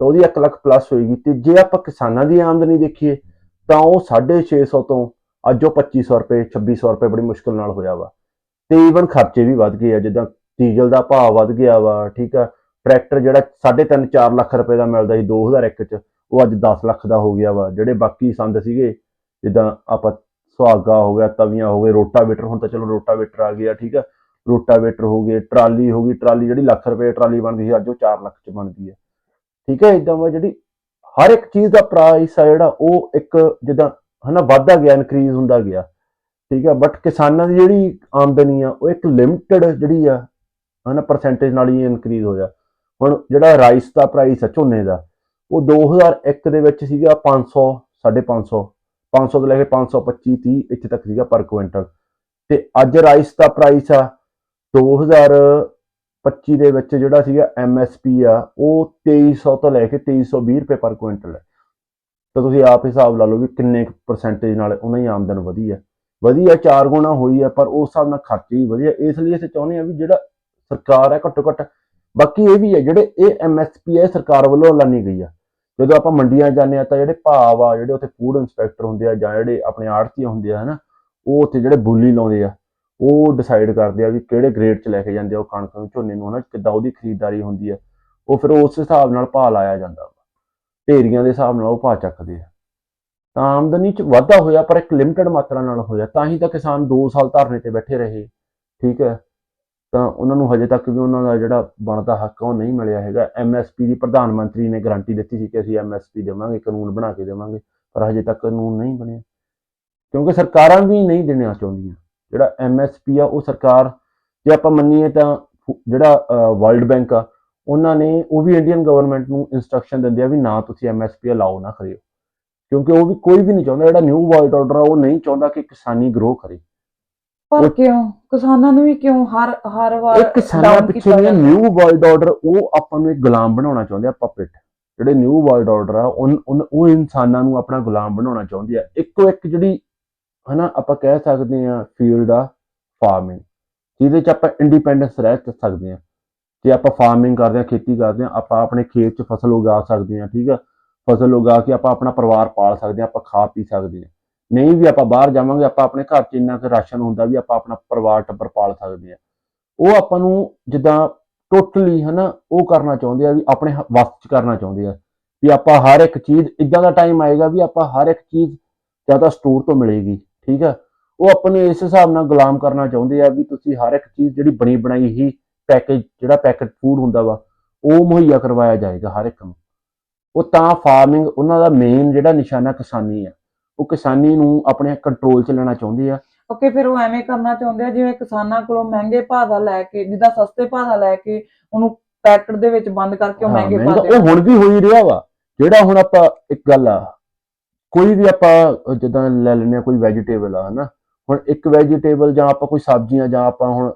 ਤਾਂ ਉਹਦੀ 1 ਲੱਖ ਪਲੱਸ ਹੋਏਗੀ ਤੇ ਜੇ ਆਪਾਂ ਕਿਸਾਨਾਂ ਦੀ ਆਮਦਨੀ ਦੇਖੀਏ, ਤਾਂ ਉਹ 650 ਤੋਂ ਅੱਜ ਉਹ 2500 ਰੁਪਏ 2600 ਰੁਪਏ ਬੜੀ ਮੁਸ਼ਕਲ ਨਾਲ ਹੋਇਆ ਵਾ। ਤੇ ਈਵਨ ਖਰਚੇ ਵੀ ਵੱਧ ਗਏ ਆ, ਜਿੱਦਾਂ ਡੀਜ਼ਲ ਦਾ ਭਾਅ ਵੱਧ ਗਿਆ ਵਾ, ਠੀਕ ਆ। ਟਰੈਕਟਰ ਜਿਹੜਾ 3.5 4 ਲੱਖ ਰੁਪਏ ਦਾ ਮਿਲਦਾ ਸੀ 2001 ਚ, ਉਹ ਅੱਜ 10 ਲੱਖ ਦਾ ਹੋ ਗਿਆ ਵਾ। ਜਿਹੜੇ ਬਾਕੀ ਸੰਦ ਸੀਗੇ, ਜਿੱਦਾਂ ਆਪਾਂ ਸੁਹਾਗਾ ਹੋ ਗਿਆ, ਤਵੀਆਂ ਹੋ ਗਏ, ਰੋਟਾਵੇਟਰ, ਹੁਣ ਤਾਂ ਚਲੋ ਰੋਟਾਵੇਟਰ ਆ ਗਿਆ, ਠੀਕ ਆ। ਰੋਟਾਵੇਟਰ ਹੋ ਗਏ, ਟਰਾਲੀ ਹੋ ਗਈ, ਟਰਾਲੀ ਜਿਹੜੀ ਲੱਖ ਰੁਪਏ ਟਰਾਲੀ ਬਣਦੀ ਸੀ, ਅੱਜ ਉਹ 4 ਲੱਖ ਚ ਬਣਦੀ ਹੈ ਠੀਕ ਹੈ ਇਦਾਂ ਵਾ ਜਿਹੜੀ ਹਰ ਇੱਕ ਚੀਜ਼ ਦਾ ਪ੍ਰਾਈਸ ਆ ਜਿਹੜਾ, ਉਹ ਇੱਕ ਜਿੱਦਾਂ ਹਨਾ, ਵੱਧਦਾ ਗਿਆ ਇਨਕਰੀਜ਼ ਹੁੰਦਾ ਗਿਆ। ਠੀਕ ਹੈ ਬਟ ਕਿਸਾਨਾਂ ਦੀ ਜਿਹੜੀ ਆਮਦਨੀ ਆ, ਉਹ ਇੱਕ ਲਿਮਟਿਡ ਜਿਹੜੀ ਆ, ਹਨਾ ਪਰਸੈਂਟੇਜ ਨਾਲ ਹੀ ਇਨਕਰੀਜ਼ ਹੋਇਆ। ਹੁਣ ਜਿਹੜਾ ਰਾਈਸ ਦਾ ਪ੍ਰਾਈਸ ਆ, ਝੋਨੇ ਦਾ, ਉਹ 2001 ਦੇ ਵਿੱਚ ਸੀਗਾ 500 550 500 ਤੋਂ ਲੈ ਕੇ 525 30 ਇੱਥੇ ਤੱਕ ਸੀਗਾ ਪਰ ਕੁਇੰਟਲ। ਤੇ ਅੱਜ ਰਾਈਸ ਦਾ ਪ੍ਰਾਈਸ ਆ 2025 ਦੇ ਵਿੱਚ ਜਿਹੜਾ ਸੀਗਾ MSP ਆ, ਉਹ 2300 ਤੋਂ ਲੈ ਕੇ 2320 ਰੁਪਏ ਪਰ ਕੁਇੰਟਲ ਹੈ। ਤਾਂ ਤੁਸੀਂ ਆਪ ਹਿਸਾਬ ਲਾ ਲਓ ਵੀ ਕਿੰਨੇ ਪਰਸੈਂਟੇਜ ਨਾਲ ਉਹਨਾਂ ਦੀ ਆਮਦਨ ਵਧੀ ਹੈ। ਵਧੀ ਚਾਰ ਗੁਣਾ ਹੋਈ ਹੈ, ਪਰ ਉਸ ਹਿਸਾਬ ਨਾਲ ਖਰਚੇ ਵੀ ਵਧੀਆ। ਇਸ ਲਈ ਅਸੀਂ ਚਾਹੁੰਦੇ ਹਾਂ ਵੀ ਜਿਹੜਾ ਸਰਕਾਰ ਹੈ ਘੱਟੋ ਘੱਟ, ਬਾਕੀ ਇਹ ਵੀ ਹੈ, ਜਿਹੜੇ ਇਹ ਐਮਐਸਪੀ ਹੈ, ਇਹ ਸਰਕਾਰ ਵੱਲੋਂ ਐਲਾਨੀ ਗਈ ਆ। ਜਦੋਂ ਆਪਾਂ ਮੰਡੀਆਂ ਜਾਂਦੇ ਆ ਤਾਂ ਜਿਹੜੇ ਭਾਵ ਆ, ਜਿਹੜੇ ਉੱਥੇ ਫੂਡ ਇੰਸਪੈਕਟਰ ਹੁੰਦੇ ਆ ਜਾਂ ਜਿਹੜੇ ਆਪਣੇ ਆੜਤੀ ਹੁੰਦੇ ਆ, ਹਨਾ, ਉਹ ਉੱਥੇ ਜਿਹੜੇ ਬੋਲੀ ਲਾਉਂਦੇ ਆ। ਉਹ ਡਿਸਾਈਡ ਕਰਦੇ ਆ ਵੀ ਕਿਹੜੇ ਗ੍ਰੇਡ 'ਚ ਲੈ ਕੇ ਜਾਂਦੇ ਆ ਉਹ ਕਣਕ ਨੂੰ, ਝੋਨੇ ਨੂੰ, ਹਨਾ, ਕਿੱਦਾਂ ਉਹਦੀ ਖਰੀਦਦਾਰੀ ਹੁੰਦੀ ਹੈ ਉਹ ਫਿਰ ਉਸ ਹਿਸਾਬ ਨਾਲ ਭਾਅ ਲਾਇਆ ਜਾਂਦਾ ਵਾ। ਢੇਰੀਆਂ ਦੇ ਹਿਸਾਬ ਨਾਲ ਉਹ ਭਾਅ ਚੱਕਦੇ ਆ। ਤਾਂ ਆਮਦਨੀ 'ਚ ਵਾਧਾ ਹੋਇਆ, ਪਰ ਇੱਕ ਲਿਮਟਿਡ ਮਾਤਰਾ ਨਾਲ ਹੋਇਆ। ਤਾਂ ਹੀ ਤਾਂ ਕਿਸਾਨ 2 ਸਾਲ ਧਰਨੇ ਤੇ ਬੈਠੇ ਰਹੇ, ਠੀਕ ਹੈ। ਤਾਂ ਉਹਨਾਂ ਨੂੰ ਹਜੇ ਤੱਕ ਵੀ ਉਹਨਾਂ ਦਾ ਜਿਹੜਾ ਬਣਦਾ ਹੱਕ ਆ, ਉਹ ਨਹੀਂ ਮਿਲਿਆ ਹੈਗਾ। ਐਮਐਸਪੀ ਦੀ ਪ੍ਰਧਾਨ ਮੰਤਰੀ ਨੇ ਗਾਰੰਟੀ ਦਿੱਤੀ ਸੀ ਕਿ ਅਸੀਂ ਐਮਐਸਪੀ ਦੇਵਾਂਗੇ, ਕਾਨੂੰਨ ਬਣਾ ਕੇ ਦੇਵਾਂਗੇ, ਪਰ ਹਜੇ ਤੱਕ ਕਾਨੂੰਨ ਨਹੀਂ ਬਣਿਆ। ਕਿਉਂਕਿ ਸਰਕਾਰਾਂ ਵੀ ਨਹੀਂ ਦੇਣਾ ਚਾਹੁੰਦੀਆਂ। ਜਿਹੜਾ ਐਮਐਸਪੀ ਆ ਉਹ ਸਰਕਾਰ ਜੇ ਆਪਾਂ ਮੰਨੀਏ ਤਾਂ ਜਿਹੜਾ ਵਰਲਡ ਬੈਂਕ ਆ ਉਹਨਾਂ ਨੇ ਉਹ ਵੀ ਇੰਡੀਅਨ ਗਵਰਨਮੈਂਟ ਨੂੰ ਇਨਸਟਰਕਸ਼ਨ ਦਿੰਦੇ ਆ ਵੀ ਨਾ ਤੁਸੀਂ ਐਮਐਸਪੀ ਅਲਾਉ ਨਾ ਕਰਿਓ। ਕਿਉਂਕਿ ਉਹ ਵੀ ਕੋਈ ਵੀ ਨਹੀਂ ਚਾਹੁੰਦਾ ਜਿਹੜਾ ਨਿਊ ਵਰਲਡ ਆਰਡਰ ਆ ਉਹ ਨਹੀਂ ਚਾਹੁੰਦਾ ਕਿ ਕਿਸਾਨੀ ਗਰੋ ਕਰੇ। ਪਰ ਕਿਉਂ? ਕਿਸਾਨਾਂ ਨੂੰ ਵੀ ਕਿਉਂ ਹਰ ਹਰ ਵਾਰ ਇਹ ਕਿਸਾਨਾਂ ਪਿੱਛੇ ਜਾਂਦਾ? ਨਿਊ ਵਰਲਡ ਆਰਡਰ ਉਹ ਆਪਾਂ ਨੂੰ ਇੱਕ ਗੁਲਾਮ ਬਣਾਉਣਾ ਚਾਹੁੰਦੇ ਆ ਪਪਟ ਜਿਹੜੇ ਨਿਊ ਵਰਲਡ ਆਰਡਰ ਆ ਉਹ ਇਨਸਾਨਾਂ ਨੂੰ ਆਪਣਾ ਗੁਲਾਮ ਬਣਾਉਣਾ ਚਾਹੁੰਦੇ ਆ। ਇੱਕੋ ਇੱਕ ਜਿਹੜੀ ਹਨਾ, ਆਪਾਂ ਕਹਿ ਸਕਦੇ ਆ ਫੀਲਡ ਆ ਫਾਰਮਿੰਗ ਜਿਹਦੇ ਚ ਆਪਾਂ ਇੰਡੀਪੈਂਡੈਂਸ ਰਹਿ ਸਕਦੇ ਆ ਜੇ ਆਪਾਂ ਫਾਰਮਿੰਗ ਕਰਦੇ ਆ ਖੇਤੀ ਕਰਦੇ ਆ ਆਪਾਂ ਆਪਣੇ ਖੇਤ 'ਚ ਫਸਲ ਉਗਾ ਸਕਦੇ ਆ ਠੀਕ ਆ? ਫਸਲ ਉਗਾ ਕੇ ਆਪਾਂ ਆਪਣਾ ਪਰਿਵਾਰ ਪਾਲ ਸਕਦੇ ਆ ਆਪਾਂ ਖਾ ਪੀ ਸਕਦੇ ਆ ਨਹੀਂ ਵੀ ਆਪਾਂ ਬਾਹਰ ਜਾਵਾਂਗੇ, ਆਪਾਂ ਆਪਣੇ ਘਰ 'ਚ ਇੰਨਾ ਕੁ ਰਾਸ਼ਨ ਹੁੰਦਾ ਵੀ ਆਪਾਂ ਆਪਣਾ ਪਰਿਵਾਰ ਟੱਬਰ ਪਾਲ ਸਕਦੇ ਆ ਉਹ ਆਪਾਂ ਨੂੰ ਜਿੱਦਾਂ ਟੋਟਲੀ ਹਨਾ, ਉਹ ਕਰਨਾ ਚਾਹੁੰਦੇ ਆ ਵੀ ਆਪਣੇ ਹ- ਵੱਸ 'ਚ ਕਰਨਾ ਚਾਹੁੰਦੇ ਆ। ਵੀ ਆਪਾਂ ਹਰ ਇੱਕ ਚੀਜ਼, ਇਦਾਂ ਦਾ ਟਾਈਮ ਆਏਗਾ ਵੀ ਆਪਾਂ ਹਰ ਇੱਕ ਚੀਜ਼ ਜ਼ਿਆਦਾ ਸਟੋਰ ਤੋਂ ਮਿਲੇਗੀ। ਠੀਕ ਆ? ਉਹ ਆਪਾਂ ਨੂੰ ਇਸ ਹਿਸਾਬ ਨਾਲ ਗੁਲਾਮ ਕਰਨਾ ਚਾਹੁੰਦੇ ਆ ਵੀ ਤੁਸੀਂ ਹਰ ਇੱਕ ਚੀਜ਼ ਜਿਹੜੀ ਬਣੀ ਬਣਾਈ ਹੀ ਪੈਕੇਜ ਜਿਹੜਾ ਪੈਕੇਟ ਫੂਡ ਹੁੰਦਾ ਵਾ ਉਹ ਮੁਹੱਈਆ ਕਰਵਾਇਆ ਜਾਏਗਾ ਹਰ ਇੱਕ ਨੂੰ। ਉਹ ਤਾਂ ਫਾਰਮਿੰਗ ਉਹਨਾਂ ਦਾ ਮੇਨ ਜਿਹੜਾ ਨਿਸ਼ਾਨਾ ਕਿਸਾਨੀ ਆ। ਉਹ ਕਿਸਾਨੀ ਨੂੰ ਆਪਣੇ ਕੰਟਰੋਲ 'ਚ ਲੈਣਾ ਚਾਹੁੰਦੇ ਆ। ਓਕੇ ਫਿਰ ਉਹ ਐਵੇਂ ਕਰਨਾ ਚਾਹੁੰਦੇ ਆ ਜਿਵੇਂ ਕਿਸਾਨਾਂ ਕੋਲੋਂ ਮਹਿੰਗੇ ਭਾਅ ਦਾ ਲੈ ਕੇ ਜਿੱਦਾਂ ਸਸਤੇ ਭਾਅ ਦਾ ਲੈ ਕੇ ਉਹਨੂੰ ਪੈਕਟ ਦੇ ਵਿੱਚ ਬੰਦ ਕਰਕੇ ਉਹ ਮਹਿੰਗੇ ਭਾਅ ਉਹ ਹੁਣ ਵੀ ਹੋਈ ਰਿਹਾ ਵਾ। ਜਿਹੜਾ ਹੁਣ ਆਪਾਂ ਇੱਕ ਗੱਲ ਆ ਕੋਈ ਵੀ ਆਪਾਂ ਜਿੱਦਾਂ ਲੈ ਲੈਂਦੇ ਆ ਕੋਈ ਵੈਜੀਟੇਬਲ ਆ, ਹਨਾ? ਹੁਣ ਇੱਕ ਵੈਜੀਟੇਬਲ ਜਾਂ ਆਪਾਂ ਕੋਈ ਸਬਜ਼ੀਆਂ, ਜਾਂ ਆਪਾਂ ਹੁਣ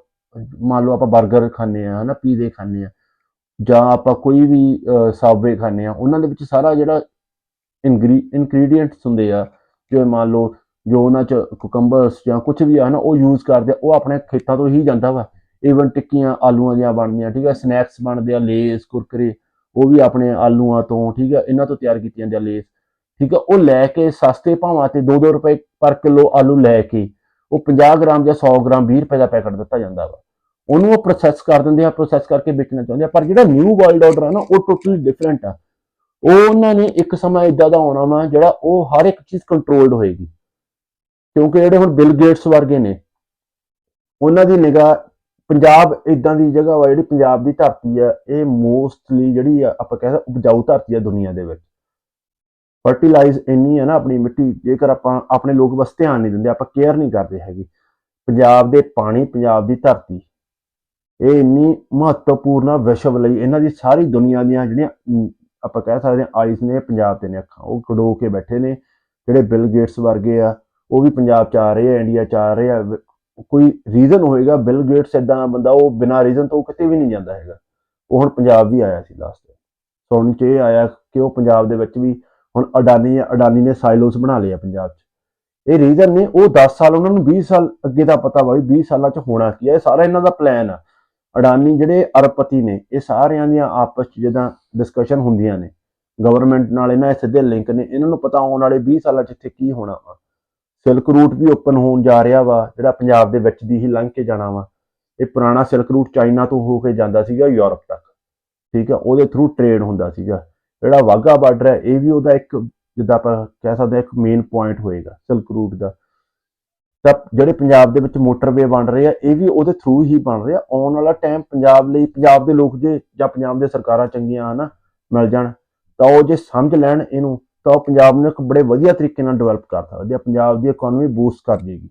ਮੰਨ ਲਓ ਆਪਾਂ 버ਗਰ ਖਾਂਦੇ ਆ ਹਨਾ? ਪੀਜ਼ੇ ਖਾਂਦੇ ਆ ਜਾਂ ਆਪਾਂ ਕੋਈ ਵੀ ਸਬਵੇ ਖਾਂਦੇ ਆ ਉਹਨਾਂ ਦੇ ਵਿੱਚ ਸਾਰਾ ਜਿਹੜਾ ਇਨਗਰੀਡੀਐਂਟਸ ਹੁੰਦੇ ਆ, ਜਿਵੇਂ ਮੰਨ ਲਓ ਜੋ ਉਹਨਾਂ ਚ ਕੁਕੰਬਰਸ ਜਾਂ ਕੁਝ ਵੀ ਆ ਨਾ ਉਹ ਯੂਜ਼ ਕਰਦੇ ਆ, ਉਹ ਆਪਣੇ ਖੇਤਾਂ ਤੋਂ ਹੀ ਜਾਂਦਾ ਵਾ। ਈਵਨ ਟਿੱਕੀਆਂ, ਆਲੂਆਂ ਦੀਆਂ ਬਣਦੀਆਂ, ਠੀਕ ਆ? ਸਨੈਕਸ ਬਣਦੇ ਆ, ਲੇਸ, ਕੁਰਕਰੇ, ਉਹ ਵੀ ਆਪਣੇ ਆਲੂਆਂ ਤੋਂ, ਠੀਕ ਆ? ਇਹਨਾਂ ਤੋਂ ਤਿਆਰ ਕੀਤੀਆਂ ਜਾਂਦੀਆਂ ਲੇਸ। ਠੀਕ ਆ ਉਹ ਲੈ ਕੇ ਸਸਤੇ ਭਾਵਾਂ ਤੇ 2-2 ਰੁਪਏ ਪਰ ਕਿਲੋ ਆਲੂ ਲੈ ਕੇ ਉਹ 50 ਗ੍ਰਾਮ ਜਾਂ 100 ਗ੍ਰਾਮ 20 ਰੁਪਏ ਦਾ ਪੈਕਟ ਦਿੱਤਾ ਜਾਂਦਾ ਵਾ। ਉਹਨੂੰ ਉਹ ਪ੍ਰੋਸੈਸ ਕਰ ਦਿੰਦੇ ਆ ਪ੍ਰੋਸੈਸ ਕਰਕੇ ਵੇਚਣਾ ਚਾਹੁੰਦੇ ਆ, ਪਰ ਜਿਹੜਾ ਨਿਊ ਵਰਲਡ ਆਰਡਰ ਆ ਨਾ, ਉਹ ਟੋਟਲੀ ਡਿਫਰੈਂਟ ਆ। ਉਹ ਉਹਨਾਂ ਨੇ ਇੱਕ ਸਮਾਂ ਇਦਾਂ ਦਾ ਆਉਣਾ ਵਾ, ਜਿਹੜਾ ਉਹ ਹਰ ਇੱਕ ਚੀਜ਼ ਕੰਟਰੋਲਡ ਹੋਏਗੀ। ਕਿਉਂਕਿ ਜਿਹੜੇ ਹੁਣ ਬਿਲ ਗੇਟਸ ਵਰਗੇ ਨੇ, ਉਹਨਾਂ ਦੀ ਨਿਗਾਹ ਪੰਜਾਬ ਇਦਾਂ ਦੀ ਜਗ੍ਹਾ ਵਾ ਜਿਹੜੀ ਪੰਜਾਬ ਦੀ ਧਰਤੀ ਆ, ਇਹ ਮੋਸਟਲੀ ਜਿਹੜੀ ਆ, ਆਪਾਂ ਕਹਿੰਦੇ ਉਪਜਾਊ ਧਰਤੀ ਆ ਦੁਨੀਆ ਦੇ ਵਿੱਚ। ਫਰਟੀਲਾਈਜ਼ ਇੰਨੀ ਹੈ ਨਾ ਆਪਣੀ ਮਿੱਟੀ, ਜੇਕਰ ਆਪਾਂ ਆਪਣੇ ਲੋਕ ਬਸ ਧਿਆਨ ਨਹੀਂ ਦਿੰਦੇ, ਆਪਾਂ ਕੇਅਰ ਨਹੀਂ ਕਰਦੇ ਹੈਗੇ। ਪੰਜਾਬ ਦੇ ਪਾਣੀ, ਪੰਜਾਬ ਦੀ ਧਰਤੀ, ਇਹ ਇੰਨੀ ਮਹੱਤਵਪੂਰਨ ਵਿਸ਼ਵ ਲਈ, ਇਹਨਾਂ ਦੀ ਸਾਰੀ ਦੁਨੀਆ ਦੀਆਂ ਜਿਹੜੀਆਂ ਆਪਾਂ ਕਹਿ ਸਕਦੇ ਹਾਂ ਆਈਸ ਨੇ ਪੰਜਾਬ ਤੇ ਨੇ ਅੱਖਾਂ, ਉਹ ਕੜੋ ਕੇ ਬੈਠੇ ਨੇ, ਜਿਹੜੇ ਬਿਲ ਗੇਟਸ ਵਰਗੇ ਆ, ਉਹ ਵੀ ਪੰਜਾਬ ਚ ਆ ਰਹੇ ਆ ਇੰਡੀਆ ਚ ਆ ਰਹੇ ਆ ਕੋਈ ਰੀਜ਼ਨ ਹੋਏਗਾ ਬਿਲ ਗੇਟਸ ਇਦਾਂ ਦਾ ਬੰਦਾ, ਉਹ ਬਿਨਾਂ ਰੀਜ਼ਨ ਤੋਂ ਕਿਤੇ ਵੀ ਨਹੀਂ ਜਾਂਦਾ ਹੈਗਾ। ਉਹ ਹੁਣ ਪੰਜਾਬ ਵੀ ਆਇਆ ਸੀ ਲਾਸਟ ਸੁਣਨ ਚ ਇਹ ਆਇਆ ਕਿ ਉਹ ਪੰਜਾਬ ਦੇ ਵਿੱਚ ਵੀ ਹੁਣ ਅਡਾਨੀ ਆ, ਅਡਾਨੀ ਨੇ ਸਾਈਲੋਸ ਬਣਾ ਲਏ ਆ ਪੰਜਾਬ 'ਚ। ਇਹ ਰੀਜ਼ਨ ਨੇ, ਉਹ 10 ਸਾਲ ਉਹਨਾਂ ਨੂੰ 20 ਸਾਲ ਅੱਗੇ ਦਾ ਪਤਾ ਵਾ ਵੀ 20 ਸਾਲਾਂ 'ਚ ਹੋਣਾ ਕੀ ਹੈ ਇਹ ਸਾਰਾ ਇਹਨਾਂ ਦਾ ਪਲਾਨ ਆ। ਅਡਾਨੀ ਜਿਹੜੇ ਅਰਬਪਤੀ ਨੇ, ਇਹ ਸਾਰਿਆਂ ਦੀਆਂ ਆਪਸ 'ਚ ਜਿੱਦਾਂ ਡਿਸਕਸ਼ਨ ਹੁੰਦੀਆਂ ਨੇ। ਗਵਰਨਮੈਂਟ ਨਾਲ ਇਹਨਾਂ ਦੇ ਸਿੱਧੇ ਲਿੰਕ ਨੇ, ਇਹਨਾਂ ਨੂੰ ਪਤਾ ਆਉਣ ਵਾਲੇ 20 ਸਾਲਾਂ 'ਚ ਇੱਥੇ ਕੀ ਹੋਣਾ ਵਾ। ਸਿਲਕ ਰੂਟ ਵੀ ਓਪਨ ਹੋਣ ਜਾ ਰਿਹਾ ਵਾ, ਜਿਹੜਾ ਪੰਜਾਬ ਦੇ ਵਿੱਚ ਦੀ ਹੀ ਲੰਘ ਕੇ ਜਾਣਾ ਵਾ। ਇਹ ਪੁਰਾਣਾ ਸਿਲਕ ਰੂਟ ਚਾਈਨਾ ਤੋਂ ਹੋ ਕੇ ਜਾਂਦਾ ਸੀਗਾ ਯੂਰਪ ਤੱਕ। ਠੀਕ ਆ, ਉਹਦੇ ਥਰੂ ਟ੍ਰੇਡ ਹੁੰਦਾ ਸੀਗਾ। ਜਿਹੜਾ ਵਾਗਾ ਬਾਰਡਰ ਹੈ, ਇਹ ਵੀ ਉਹਦਾ ਇੱਕ ਜਿੱਦਾਂ ਆਪਾਂ ਕਹਿ ਸਕਦੇ ਹਾਂ, ਇੱਕ ਮੇਨ ਪੁਆਇੰਟ ਹੋਏਗਾ ਸਿਲਕ ਰੂਟ ਦਾ। ਤਾਂ ਜਿਹੜੇ ਪੰਜਾਬ ਦੇ ਵਿੱਚ ਮੋਟਰਵੇ ਬਣ ਰਹੇ ਆ, ਇਹ ਵੀ ਉਹਦੇ ਥਰੂ ਹੀ ਬਣ ਰਿਹਾ ਆਉਣ ਵਾਲਾ ਟਾਈਮ ਪੰਜਾਬ ਲਈ, ਪੰਜਾਬ ਦੇ ਲੋਕ ਜੇ ਜਾਂ ਪੰਜਾਬ ਦੇ ਸਰਕਾਰਾਂ ਚੰਗੀਆਂ ਹਨਾ ਮਿਲ ਜਾਣ, ਤਾਂ ਉਹ ਜੇ ਸਮਝ ਲੈਣ ਇਹਨੂੰ, ਤਾਂ ਉਹ ਪੰਜਾਬ ਨੂੰ ਇੱਕ ਬੜੇ ਵਧੀਆ ਤਰੀਕੇ ਨਾਲ ਡਿਵੈਲਪ ਕਰ ਸਕਦੇ ਆ। ਪੰਜਾਬ ਦੀ ਇਕਨੋਮੀ ਬੂਸਟ ਕਰ ਜੇਗੀ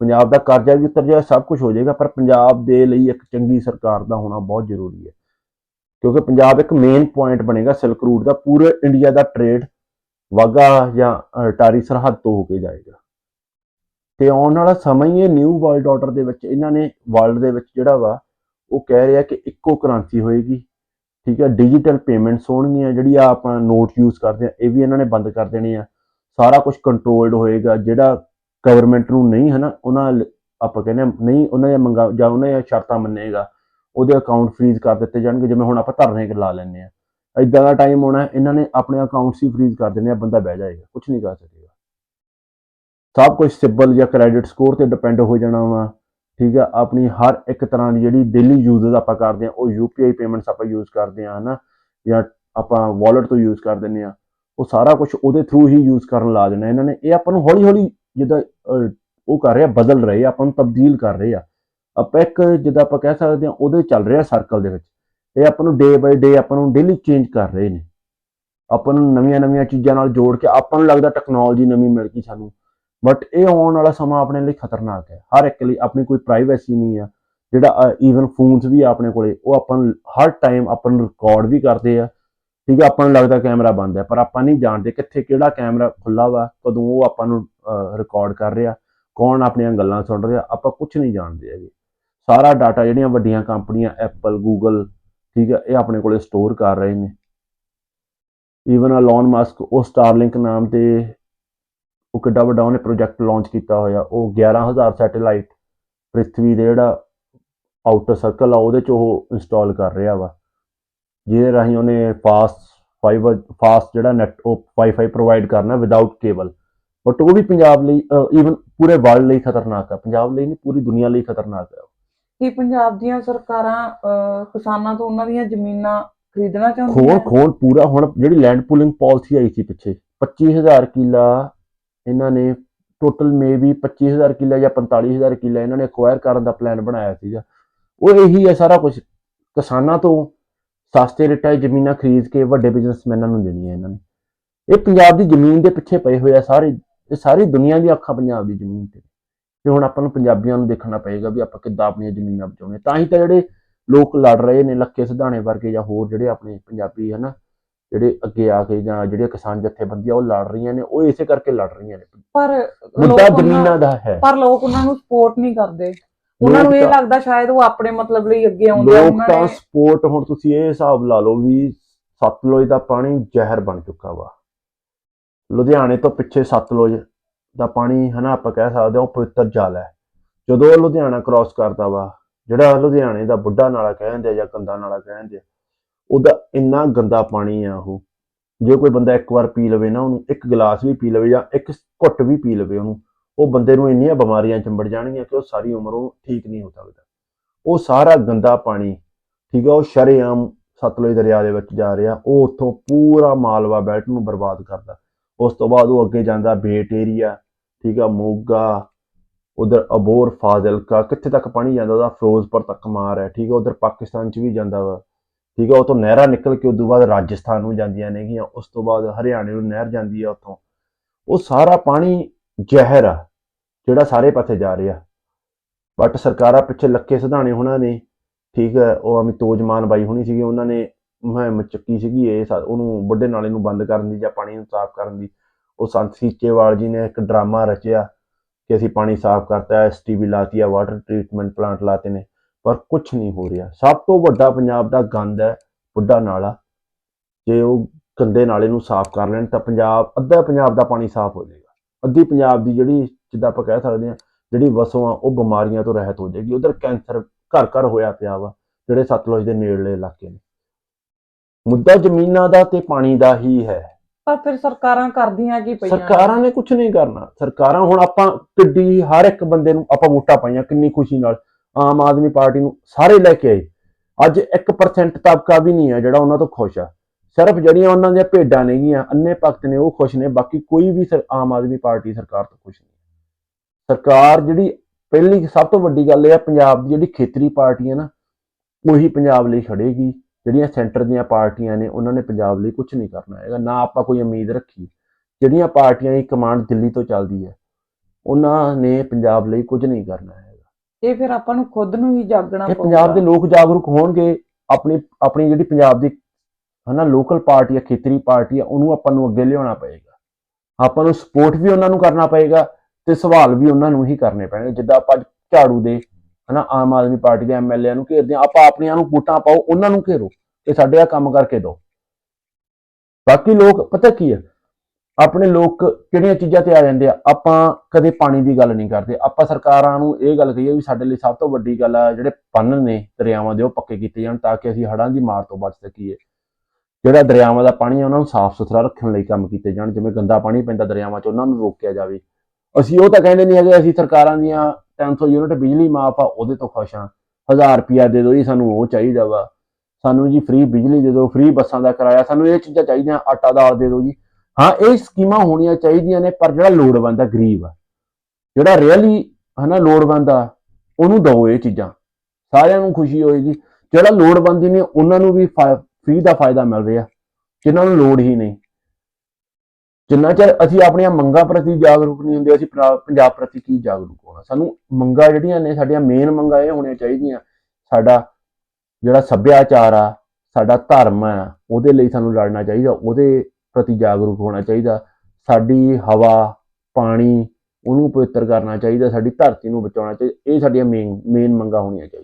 ਪੰਜਾਬ ਦਾ ਕਰਜ਼ਾ ਵੀ ਉਤਰ ਜਾਏਗਾ ਸਭ ਕੁਝ ਹੋ ਜਾਏਗਾ, ਪਰ ਪੰਜਾਬ ਦੇ ਲਈ ਇੱਕ ਚੰਗੀ ਸਰਕਾਰ ਦਾ ਹੋਣਾ ਬਹੁਤ ਜ਼ਰੂਰੀ ਹੈ। ਕਿਉਂਕਿ ਪੰਜਾਬ ਇੱਕ ਮੇਨ ਪੁਆਇੰਟ ਬਣੇਗਾ ਸਿਲਕ ਰੂਟ ਦਾ ਪੂਰੇ ਇੰਡੀਆ ਦਾ ਟ੍ਰੇਡ ਵਾਗਾ ਜਾਂ ਟਾਰੀ ਸਰਹੱਦ ਤੋਂ ਹੋ ਕੇ ਜਾਏਗਾ। ਤੇ ਆਉਣ ਵਾਲਾ ਸਮਾਂ ਹੀ ਇਹ ਨਿਊ ਵਰਲਡ ਆਰਡਰ ਦੇ ਵਿੱਚ ਇਹਨਾਂ ਨੇ ਵਰਲਡ ਦੇ ਵਿੱਚ ਜਿਹੜਾ ਵਾ ਉਹ ਕਹਿ ਰਿਹਾ ਕਿ ਇੱਕੋ ਕਰੰਸੀ ਹੋਏਗੀ। ਠੀਕ ਹੈ ਡਿਜੀਟਲ ਪੇਮੈਂਟਸ ਹੋਣਗੀਆਂ ਜਿਹੜੀ ਆ ਆਪਾਂ ਨੋਟ ਯੂਜ਼ ਕਰਦੇ ਆ ਇਹ ਵੀ ਇਹਨਾਂ ਨੇ ਬੰਦ ਕਰ ਦੇਣੇ ਆ। ਸਾਰਾ ਕੁਝ ਕੰਟਰੋਲਡ ਹੋਏਗਾ ਜਿਹੜਾ ਗਵਰਨਮੈਂਟ ਨੂੰ ਨਹੀਂ ਹੈ ਨਾ ਉਹਨਾਂ ਲ- ਆਪਾਂ ਕਹਿੰਦੇ ਆ, ਨਹੀਂ ਉਹਨਾਂ ਦੀਆਂ ਮੰਗਾਂ ਜਾਂ ਉਹਨਾਂ ਦੀਆਂ ਸ਼ਰਤਾਂ ਮੰਨੇਗਾ। ਉਹਦੇ ਅਕਾਊਂਟ ਫ੍ਰੀਜ਼ ਕਰ ਦਿੱਤੇ ਜਾਣਗੇ, ਜਿਵੇਂ ਹੁਣ ਆਪਾਂ ਧਰਨੇ ਲਾ ਲੈਂਦੇ ਆ ਇਦਾਂ ਦਾ ਟਾਈਮ ਹੋਣਾ ਇਹਨਾਂ ਨੇ ਆਪਣੇ ਅਕਾਊਂਟਸ ਹੀ ਫ੍ਰੀਜ਼ ਕਰ ਦੇਣੇ ਆ, ਬੰਦਾ ਬਹਿ ਜਾਏਗਾ ਕੁਝ ਨਹੀਂ ਕਰ ਸਕੇਗਾ। ਸਭ ਕੁਝ ਸਿਬਲ ਜਾਂ ਕ੍ਰੈਡਿਟ ਸਕੋਰ ਤੇ ਡਿਪੈਂਡ ਹੋ ਜਾਣਾ ਵਾ, ਠੀਕ ਆ? ਆਪਣੀ ਹਰ ਇੱਕ ਤਰ੍ਹਾਂ ਦੀ ਜਿਹੜੀ ਡੇਲੀ ਯੂਜ਼ਸ ਆਪਾਂ ਕਰਦੇ ਆ ਉਹ ਯੂਪੀਆਈ ਪੇਮੈਂਟਸ ਆਪਾਂ ਯੂਜ਼ ਕਰਦੇ ਆ ਹਨਾ? ਜਾਂ ਆਪਾਂ ਵਾਲਟ ਤੋਂ ਯੂਜ਼ ਕਰ ਦਿੰਦੇ ਆ ਉਹ ਸਾਰਾ ਕੁਝ ਉਹਦੇ ਥਰੂ ਹੀ ਯੂਜ਼ ਕਰਨ ਲਾ ਦੇਣਾ ਇਹਨਾਂ ਨੇ। ਇਹ ਆਪਾਂ ਨੂੰ ਹੌਲੀ ਹੌਲੀ ਜਿੱਦਾਂ ਉਹ ਕਰ ਰਿਹਾ, ਬਦਲ ਰਹੇ ਆ, ਆਪਾਂ ਨੂੰ ਤਬਦੀਲ ਕਰ ਰਹੇ ਆ। ਆਪਾਂ ਇੱਕ ਜਿੱਦਾਂ ਆਪਾਂ ਕਹਿ ਸਕਦੇ ਹਾਂ ਉਹਦੇ ਚੱਲ ਰਿਹਾ ਸਰਕਲ ਦੇ ਵਿੱਚ। ਇਹ ਆਪਾਂ ਨੂੰ ਡੇ ਬਾਈ ਡੇ ਆਪਾਂ ਨੂੰ ਡੇਲੀ ਚੇਂਜ ਕਰ ਰਹੇ ਨੇ। ਆਪਾਂ ਨੂੰ ਨਵੀਆਂ ਨਵੀਆਂ ਚੀਜ਼ਾਂ ਨਾਲ ਜੋੜ ਕੇ ਆਪਾਂ ਨੂੰ ਲੱਗਦਾ ਟੈਕਨੋਲੋਜੀ ਨਵੀਂ ਮਿਲ ਗਈ ਸਾਨੂੰ। ਬਟ ਇਹ ਆਉਣ ਵਾਲਾ ਸਮਾਂ ਆਪਣੇ ਲਈ ਖਤਰਨਾਕ ਹੈ। ਹਰ ਇੱਕ ਲਈ ਆਪਣੀ ਕੋਈ ਪ੍ਰਾਈਵੇਸੀ ਨਹੀਂ ਆ। ਜਿਹੜਾ ਈਵਨ ਫੋਨਸ ਵੀ ਆ ਆਪਣੇ ਕੋਲੇ, ਉਹ ਆਪਾਂ ਹਰ ਟਾਈਮ ਆਪਾਂ ਨੂੰ ਰਿਕਾਰਡ ਵੀ ਕਰਦੇ ਆ। ਠੀਕ ਹੈ ਆਪਾਂ ਨੂੰ ਲੱਗਦਾ ਕੈਮਰਾ ਬੰਦ ਹੈ, ਪਰ ਆਪਾਂ ਨਹੀਂ ਜਾਣਦੇ ਕਿੱਥੇ ਕਿਹੜਾ ਕੈਮਰਾ ਖੁੱਲਾ ਵਾ, ਕਦੋਂ ਉਹ ਆਪਾਂ ਨੂੰ ਰਿਕਾਰਡ ਕਰ ਰਿਹਾ, ਕੌਣ ਆਪਣੀਆਂ ਗੱਲਾਂ ਸੁਣ ਰਿਹਾ, ਆਪਾਂ ਕੁਝ ਨਹੀਂ ਜਾਣਦੇ ਹੈਗੇ। ਸਾਰਾ ਡਾਟਾ ਜਿਹੜੀਆਂ ਵੱਡੀਆਂ ਕੰਪਨੀਆਂ ਐਪਲ ਗੂਗਲ ਠੀਕ ਹੈ, ਇਹ ਆਪਣੇ ਕੋਲੇ ਸਟੋਰ ਕਰ ਰਹੇ ਨੇ। ਈਵਨ ਅਲੋਨ ਮਾਸਕ ਉਹ ਸਟਾਰਲਿੰਕ ਨਾਮ ਤੇ ਉਹ ਕਿੱਡਾ ਵੱਡਾ ਉਹਨੇ ਪ੍ਰੋਜੈਕਟ ਲਾਂਚ ਕੀਤਾ ਹੋਇਆ। ਉਹ 11000 ਸੈਟੇਲਾਈਟ ਪ੍ਰਿਥਵੀ ਦੇ ਜਿਹੜਾ ਆਊਟਰ ਸਰਕਲ ਆ, ਉਹਦੇ ਚ ਉਹ ਇੰਸਟਾਲ ਕਰ ਰਿਹਾ ਵਾ। ਜਿਹਦੇ ਰਾਹੀਂ ਉਹਨੇ ਫਾਸਟ ਫਾਈਬਰ ਫਾਸਟ ਜਿਹੜਾ ਨੈਟ ਉਹ ਵਾਈਫਾਈ ਪ੍ਰੋਵਾਈਡ ਕਰਨਾ ਵਿਦਆਊਟ ਕੇਬਲ ਬਟ ਉਹ ਵੀ ਪੰਜਾਬ ਲਈ ਈਵਨ ਪੂਰੇ ਵਰਲਡ ਲਈ ਖਤਰਨਾਕ ਆ। ਪੰਜਾਬ ਲਈ ਨਹੀਂ, ਪੂਰੀ ਦੁਨੀਆ ਲਈ ਖਤਰਨਾਕ ਹੈ ਕੀ ਪੰਜਾਬ ਦੀਆਂ ਸਰਕਾਰਾਂ ਕਿਸਾਨਾਂ ਤੋਂ ਉਹਨਾਂ ਦੀਆਂ ਜ਼ਮੀਨਾਂ ਖਰੀਦਣਾ ਚਾਹੁੰਦੀਆਂ ਖੋਣ ਖੋਣ ਪੂਰਾ ਹੁਣ ਜਿਹੜੀ ਲੈਂਡ ਪੂਲਿੰਗ ਪਾਲਿਸੀ ਆਈ ਸੀ ਪਿੱਛੇ 25000 ਕਿੱਲਾ ਇਹਨਾਂ ਨੇ ਟੋਟਲ ਮੇ ਵੀ 25000 ਕਿੱਲਾ ਜਾਂ 45000 ਕਿੱਲਾ ਇਹਨਾਂ ਨੇ ਅਕਵਾਇਰ ਕਰਨ ਦਾ ਪਲਾਨ ਬਣਾਇਆ ਸੀਗਾ। ਉਹ ਇਹੀ ਹੈ ਸਾਰਾ ਕੁਝ ਕਿਸਾਨਾਂ ਤੋਂ ਸਸਤੇ ਰੇਟਾਂ ਜ਼ਮੀਨਾਂ ਖਰੀਦ ਕੇ ਵੱਡੇ ਬਿਜ਼ਨਸਮੈਨਾਂ ਨੂੰ ਦੇਣੀਆਂ ਇਹਨਾਂ ਨੇ। ਇਹ ਪੰਜਾਬ ਦੀ ਜ਼ਮੀਨ ਦੇ ਪਿੱਛੇ ਪਏ ਹੋਏ ਆ ਸਾਰੇ ਇਹ ਸਾਰੀ ਦੁਨੀਆ ਦੀ ਅੱਖਾਂ ਪੰਜਾਬ ਦੀ ਜ਼ਮੀਨ ਤੇ ਤੇ ਹੁਣ ਆਪਾਂ ਨੂੰ ਪੰਜਾਬੀਆਂ ਨੂੰ ਦੇਖਣਾ ਪਏਗਾ ਵੀ ਆਪਾਂ ਕਿੱਦਾਂ ਆਪਣੀਆਂ ਜ਼ਮੀਨਾਂ ਬਚਾਉਣੀਆਂ। ਤਾਂ ਹੀ ਤਾਂ ਜਿਹੜੇ ਲੋਕ ਲੜ ਰਹੇ ਨੇ ਲੱਕੇ ਸਿਧਾਣੇ ਵਰਗੇ ਜਾਂ ਹੋਰ ਜਿਹੜੇ ਆਪਣੇ ਪੰਜਾਬੀ ਹਨਾ ਜਿਹੜੇ ਅੱਗੇ ਆ ਕੇ ਜਾਂ ਜਿਹੜੇ ਕਿਸਾਨ ਜਥੇਬੰਦੀਆਂ ਉਹ ਲੜ ਰਹੀਆਂ ਨੇ ਉਹ ਇਸੇ ਕਰਕੇ ਲੜ ਰਹੀਆਂ ਨੇ। ਪਰ ਮੁੱਦਾ ਜ਼ਮੀਨਾਂ ਦਾ ਹੈ। ਪਰ ਲੋਕ ਉਹਨਾਂ ਨੂੰ ਸਪੋਰਟ ਨਹੀਂ ਕਰਦੇ। ਉਹਨਾਂ ਨੂੰ ਇਹ ਲੱਗਦਾ ਸ਼ਾਇਦ ਉਹ ਆਪਣੇ ਮਤਲਬ ਲਈ ਅੱਗੇ ਆਉਂਦੇ ਆ ਲੋਕ ਉਹਨਾਂ ਤਾਂ ਸਪੋਰਟ ਹੁਣ ਤੁਸੀਂ ਇਹ ਹਿਸਾਬ ਲਾ ਲਓ ਵੀ ਸਤਲੁਜ ਦਾ ਪਾਣੀ ਜ਼ਹਿਰ ਬਣ ਚੁੱਕਾ ਵਾ। ਲੁਧਿਆਣੇ ਤੋਂ ਪਿੱਛੇ ਸਤਲੁਜ ਦਾ ਪਾਣੀ ਹਨਾ ਆਪਾਂ ਕਹਿ ਸਕਦੇ ਹਾਂ ਉਹ ਪਵਿੱਤਰ ਜਲ ਹੈ। ਜਦੋਂ ਉਹ ਲੁਧਿਆਣਾ ਕ੍ਰਾਸ ਕਰਦਾ ਵਾ, ਜਿਹੜਾ ਲੁਧਿਆਣੇ ਦਾ ਬੁੱਢਾ ਨਾਲਾ ਕਹਿੰਦੇ ਆ ਜਾਂ ਗੰਦਾ ਨਾਲਾ ਕਹਿੰਦੇ ਆ, ਉਹਦਾ ਇੰਨਾ ਗੰਦਾ ਪਾਣੀ ਆ ਉਹ। ਜੇ ਕੋਈ ਬੰਦਾ ਇੱਕ ਵਾਰ ਪੀ ਲਵੇ ਨਾ ਉਹਨੂੰ, ਇੱਕ ਗਲਾਸ ਵੀ ਪੀ ਲਵੇ ਜਾਂ ਇੱਕ ਘੁੱਟ ਵੀ ਪੀ ਲਵੇ ਉਹਨੂੰ, ਉਹ ਬੰਦੇ ਨੂੰ ਇੰਨੀਆਂ ਬਿਮਾਰੀਆਂ ਚੰਬੜ ਜਾਣਗੀਆਂ ਕਿ ਉਹ ਸਾਰੀ ਉਮਰ ਉਹ ਠੀਕ ਨਹੀਂ ਹੋ ਸਕਦਾ। ਉਹ ਸਾਰਾ ਗੰਦਾ ਪਾਣੀ, ਠੀਕ ਆ, ਉਹ ਸ਼ਰੇਆਮ ਸਤਲੁਜ ਦਰਿਆ ਦੇ ਵਿੱਚ ਜਾ ਰਿਹਾ, ਉਹ ਉੱਥੋਂ ਪੂਰਾ ਮਾਲਵਾ ਬੈਲਟ ਨੂੰ ਬਰਬਾਦ ਕਰਦਾ। ਉਸ ਤੋਂ ਬਾਅਦ ਉਹ ਅੱਗੇ ਜਾਂਦਾ ਬੇਟ ਏਰੀਆ ਠੀਕ ਆ, ਮੋਗਾ, ਉਧਰ ਅਬੋਰ ਫਾਜ਼ਿਲਕਾ, ਕਿੱਥੇ ਤੱਕ ਪਾਣੀ ਜਾਂਦਾ ਉਹਦਾ ਫਿਰੋਜ਼ਪੁਰ ਤੱਕ ਮਾਰ ਹੈ, ਠੀਕ ਆ, ਉਧਰ ਪਾਕਿਸਤਾਨ ਚ ਵੀ ਜਾਂਦਾ ਵਾ। ਠੀਕ ਆ ਉਹ ਤੋਂ ਨਹਿਰਾਂ ਨਿਕਲ ਕੇ ਉਦੋਂ ਬਾਅਦ ਰਾਜਸਥਾਨ ਨੂੰ ਜਾਂਦੀਆਂ ਨੇਗੀਆਂ, ਉਸ ਤੋਂ ਬਾਅਦ ਹਰਿਆਣੇ ਨੂੰ ਨਹਿਰ ਜਾਂਦੀ ਆ ਉੱਥੋਂ। ਉਹ ਸਾਰਾ ਪਾਣੀ ਜ਼ਹਿਰ ਆ, ਜਿਹੜਾ ਸਾਰੇ ਪਾਸੇ ਜਾ ਰਿਹਾ। ਬਟ ਸਰਕਾਰਾਂ ਪਿੱਛੇ ਲੱਕੇ ਸਿਧਾਣੇ ਹੋਣਾ ਨੇ, ਠੀਕ ਹੈ ਉਹ ਅਮਿਤੋਜਮਾਨ ਬਾਈ ਹੁਣੀ ਸੀਗੇ, ਉਹਨਾਂ ਨੇ ਮੁਹਿੰਮ ਚੱਕੀ ਸੀਗੀ, ਇਹ ਸਾ- ਉਹਨੂੰ ਵੱਡੇ ਨਾਲੇ ਨੂੰ ਬੰਦ ਕਰਨ ਦੀ ਜਾਂ ਪਾਣੀ ਨੂੰ ਸਾਫ਼ ਕਰਨ ਦੀ। ਉਹ ਸੰਤ ਸੀਚੇਵਾਲ ਜੀ ਨੇ ਇੱਕ ਡਰਾਮਾ ਰਚਿਆ ਕਿ ਅਸੀਂ ਪਾਣੀ ਸਾਫ਼ ਕਰਤਾ ਹੈ ਐਸਟੀਬੀ ਲਾਤੀ ਹੈ ਵਾਟਰ ਟ੍ਰੀਟਮੈਂਟ ਪਲਾਂਟ ਲਾਤੇ ਨੇ, ਪਰ ਕੁਝ ਨਹੀਂ ਹੋ ਰਿਹਾ। ਸਭ ਤੋਂ ਵੱਡਾ ਪੰਜਾਬ ਦਾ ਗੰਦ ਹੈ, ਬੁੱਢਾ ਨਾਲਾ। ਜੇ ਉਹ ਗੰਦੇ ਨਾਲੇ ਨੂੰ ਸਾਫ਼ ਕਰ ਲੈਣ ਤਾਂ ਪੰਜਾਬ, ਅੱਧਾ ਪੰਜਾਬ ਦਾ ਪਾਣੀ ਸਾਫ਼ ਹੋ ਜਾਏਗਾ। ਅੱਧੀ ਪੰਜਾਬ ਦੀ ਜਿਹੜੀ, ਜਿੱਦਾਂ ਆਪਾਂ ਕਹਿ ਸਕਦੇ ਹਾਂ, ਜਿਹੜੀ ਵਸੋਂ ਆ, ਉਹ ਬਿਮਾਰੀਆਂ ਤੋਂ ਰਹਿਤ ਹੋ ਜਾਏਗੀ। ਉਧਰ ਕੈਂਸਰ ਘਰ ਘਰ ਹੋਇਆ ਪਿਆ ਵਾ, ਜਿਹੜੇ ਸਤਲੁਜ ਦੇ ਨੇੜਲੇ ਇਲਾਕੇ ਨੇ। ਮੁੱਦਾ ਜ਼ਮੀਨਾਂ ਦਾ ਤੇ ਪਾਣੀ ਦਾ ਹੀ ਹੈ। ਪਰ ਫਿਰ ਸਰਕਾਰਾਂ ਕਰਦੀਆਂ ਕੀ ਪਈਆਂ? ਸਰਕਾਰਾਂ ਨੇ ਕੁਝ ਨਹੀਂ ਕਰਨਾ। ਸਰਕਾਰਾਂ ਹੁਣ ਆਪਾਂ ਕਿੱਡੀ ਹਰ ਇੱਕ ਬੰਦੇ ਨੂੰ ਆਪਾਂ ਵੋਟਾਂ ਪਾਈਆਂ, ਕਿੰਨੀ ਖੁਸ਼ੀ ਨਾਲ। ਆਮ ਆਦਮੀ ਪਾਰਟੀ ਨੂੰ ਸਾਰੇ ਲੈ ਕੇ ਆਏ। ਅੱਜ 1% ਤਬਕਾ ਵੀ ਨਹੀਂ ਹੈ ਜਿਹੜਾ ਉਹਨਾਂ ਤੋਂ ਖੁਸ਼ ਆ। ਸਿਰਫ ਜਿਹੜੀਆਂ ਉਹਨਾਂ ਦੀਆਂ ਭੇਡਾਂ ਨੇਗੀਆਂ, ਅੰਨੇ ਭਗਤ ਨੇ ਉਹ ਖੁਸ਼ ਨੇ, ਬਾਕੀ ਕੋਈ ਵੀ ਸਰ- ਆਮ ਆਦਮੀ ਪਾਰਟੀ ਸਰਕਾਰ ਤੋਂ ਖੁਸ਼ ਨਹੀਂ ਸਰਕਾਰ ਜਿਹੜੀ ਪਹਿਲੀ ਸਭ ਤੋਂ ਵੱਡੀ ਗੱਲ ਇਹ ਆ, ਪੰਜਾਬ ਦੀ ਜਿਹੜੀ ਖੇਤਰੀ ਪਾਰਟੀ ਹੈ ਨਾ, ਉਹੀ ਪੰਜਾਬ ਲਈ ਖੜੇਗੀ ਜਿਹੜੀਆਂ ਸੈਂਟਰ ਦੀਆਂ ਪਾਰਟੀਆਂ ਨੇ ਉਹਨਾਂ ਨੇ ਪੰਜਾਬ ਲਈ ਕੁਝ ਨਹੀਂ ਕਰਨਾ ਹੈਗਾ ਨਾ ਆਪਾਂ ਕੋਈ ਉਮੀਦ ਰੱਖੀ। ਜਿਹੜੀਆਂ ਪਾਰਟੀਆਂ ਦੀ ਕਮਾਂਡ ਦਿੱਲੀ ਤੋਂ ਚੱਲਦੀ ਹੈ ਉਹਨਾਂ ਨੇ ਪੰਜਾਬ ਲਈ ਕੁਝ ਨਹੀਂ ਕਰਨਾ ਹੈਗਾ। ਇਹ ਫਿਰ ਆਪਾਂ ਨੂੰ ਖੁਦ ਨੂੰ ਹੀ ਜਾਗਣਾ ਇਹ ਪੰਜਾਬ ਦੇ ਲੋਕ ਜਾਗਰੂਕ ਹੋਣਗੇ ਆਪਣੀ ਆਪਣੀ ਜਿਹੜੀ ਪੰਜਾਬ ਦੀ ਹਨਾ ਲੋਕਲ ਪਾਰਟੀ ਹੈ ਖੇਤਰੀ ਪਾਰਟੀ ਹੈ ਉਹਨੂੰ ਆਪਾਂ ਨੂੰ ਅੱਗੇ ਲਿਆਉਣਾ ਪਏਗਾ। ਆਪਾਂ ਨੂੰ ਸਪੋਰਟ ਵੀ ਉਹਨਾਂ ਨੂੰ ਕਰਨਾ ਪਏਗਾ ਤੇ ਸਵਾਲ ਵੀ ਉਹਨਾਂ ਨੂੰ ਹੀ ਕਰਨੇ ਪੈਣਗੇ ਜਿੱਦਾਂ ਆਪਾਂ ਝਾੜੂ ਦੇ ਹਨਾ, ਆਮ ਆਦਮੀ ਪਾਰਟੀ ਦੇ ਐਮਐਲਏ ਨੂੰ ਘੇਰਦੇ ਹਾਂ ਆਪਾਂ ਆਪਣੀਆਂ ਨੂੰ ਵੋਟਾਂ ਪਾਓ, ਉਹਨਾਂ ਨੂੰ ਘੇਰੋ ਤੇ ਸਾਡੇ ਆ ਕੰਮ ਕਰਕੇ ਦਿਓ। ਬਾਕੀ ਲੋਕ, ਪਤਾ ਕੀ ਹੈ ਆਪਣੇ ਲੋਕ ਕਿਹੜੀਆਂ ਚੀਜ਼ਾਂ ਤੇ ਆ ਜਾਂਦੇ ਆ? ਆਪਾਂ ਕਦੇ ਪਾਣੀ ਦੀ ਗੱਲ ਨਹੀਂ ਕਰਦੇ। ਆਪਾਂ ਸਰਕਾਰਾਂ ਨੂੰ ਇਹ ਗੱਲ ਕਹੀਏ ਵੀ ਸਾਡੇ ਲਈ ਸਭ ਤੋਂ ਵੱਡੀ ਗੱਲ ਆ, ਜਿਹੜੇ ਪੰਨ ਨੇ ਦਰਿਆਵਾਂ ਦੇ, ਉਹ ਪੱਕੇ ਕੀਤੇ ਜਾਣ ਤਾਂ ਕਿ ਅਸੀਂ ਹੜ੍ਹਾਂ ਦੀ ਮਾਰ ਤੋਂ ਬਚ ਸਕੀਏ। ਜਿਹੜਾ ਦਰਿਆਵਾਂ ਦਾ ਪਾਣੀ ਆ, ਉਹਨਾਂ ਨੂੰ ਸਾਫ਼ ਸੁਥਰਾ ਰੱਖਣ ਲਈ ਕੰਮ ਕੀਤੇ ਜਾਣ। ਜਿਵੇਂ ਗੰਦਾ ਪਾਣੀ ਪੈਂਦਾ ਦਰਿਆਵਾਂ 'ਚ, ਉਹਨਾਂ ਨੂੰ ਰੋਕਿਆ ਜਾਵੇ। ਅਸੀਂ ਉਹ ਤਾਂ ਕਹਿੰਦੇ ਨਹੀਂ ਹੈਗੇ, ਅਸੀਂ ਸਰਕਾਰਾਂ ਦੀਆਂ 300 ਯੂਨਿਟ ਬਿਜਲੀ ਮਾਫ ਆ, ਉਹਦੇ ਤੋਂ ਖੁਸ਼ ਹਾਂ। 1000 ਰੁਪਿਆ ਦੇ ਦਿਓ ਜੀ, ਸਾਨੂੰ ਉਹ ਚਾਹੀਦਾ ਵਾ। ਸਾਨੂੰ ਜੀ ਫ੍ਰੀ ਬਿਜਲੀ ਦੇ ਦਿਓ ਫ੍ਰੀ ਬੱਸਾਂ ਦਾ ਕਿਰਾਇਆ, ਸਾਨੂੰ ਇਹ ਚੀਜ਼ਾਂ ਚਾਹੀਦੀਆਂ, ਆਟਾ ਦਾਲ ਦੇ ਦਿਓ ਜੀ। ਹਾਂ, ਇਹ ਸਕੀਮਾਂ ਹੋਣੀਆਂ ਚਾਹੀਦੀਆਂ ਨੇ, ਪਰ ਜਿਹੜਾ ਲੋੜਵੰਦ ਆ, ਗਰੀਬ ਆ। ਜਿਹੜਾ ਰੀਅਲੀ ਹਨਾ ਲੋੜਵੰਦ ਆ, ਉਹਨੂੰ ਦਿਓ ਇਹ ਚੀਜ਼ਾਂ। ਸਾਰਿਆਂ ਨੂੰ ਖੁਸ਼ੀ ਹੋਏਗੀ ਜਿਹੜਾ ਲੋੜਵੰਦੀ ਨੇ, ਉਹਨਾਂ ਨੂੰ ਵੀ ਫ੍ਰੀ ਦਾ ਫਾਇਦਾ ਮਿਲ ਰਿਹਾ। ਜਿਨ੍ਹਾਂ ਨੂੰ ਲੋੜ ਹੀ ਨਹੀਂ। ਜਿੰਨਾ ਚਿਰ ਅਸੀਂ ਆਪਣੀਆਂ ਮੰਗਾਂ ਪ੍ਰਤੀ ਜਾਗਰੂਕ ਨਹੀਂ ਹੁੰਦੇ, ਅਸੀਂ ਪਰਾ- ਪੰਜਾਬ ਪ੍ਰਤੀ ਕੀ ਜਾਗਰੂਕ ਹੋਣਾ? ਸਾਨੂੰ ਮੰਗਾਂ ਜਿਹੜੀਆਂ ਨੇ, ਸਾਡੀਆਂ ਮੇਨ ਮੰਗਾਂ ਇਹ ਹੋਣੀਆਂ ਚਾਹੀਦੀਆਂ। ਸਾਡਾ ਜਿਹੜਾ ਸੱਭਿਆਚਾਰ ਆ, ਸਾਡਾ ਧਰਮ ਆ, ਉਹਦੇ ਲਈ ਸਾਨੂੰ ਲੜਨਾ ਚਾਹੀਦਾ, ਉਹਦੇ ਪ੍ਰਤੀ ਜਾਗਰੂਕ ਹੋਣਾ ਚਾਹੀਦਾ। ਸਾਡੀ ਹਵਾ, ਪਾਣੀ, ਉਹਨੂੰ ਪਵਿੱਤਰ ਕਰਨਾ ਚਾਹੀਦਾ, ਸਾਡੀ ਧਰਤੀ ਨੂੰ ਬਚਾਉਣਾ ਚਾਹੀਦਾ। ਇਹ ਸਾਡੀਆਂ ਮੇਨ ਮੇਨ ਮੰਗਾਂ ਹੋਣੀਆਂ ਚਾਹੀਦੀਆਂ।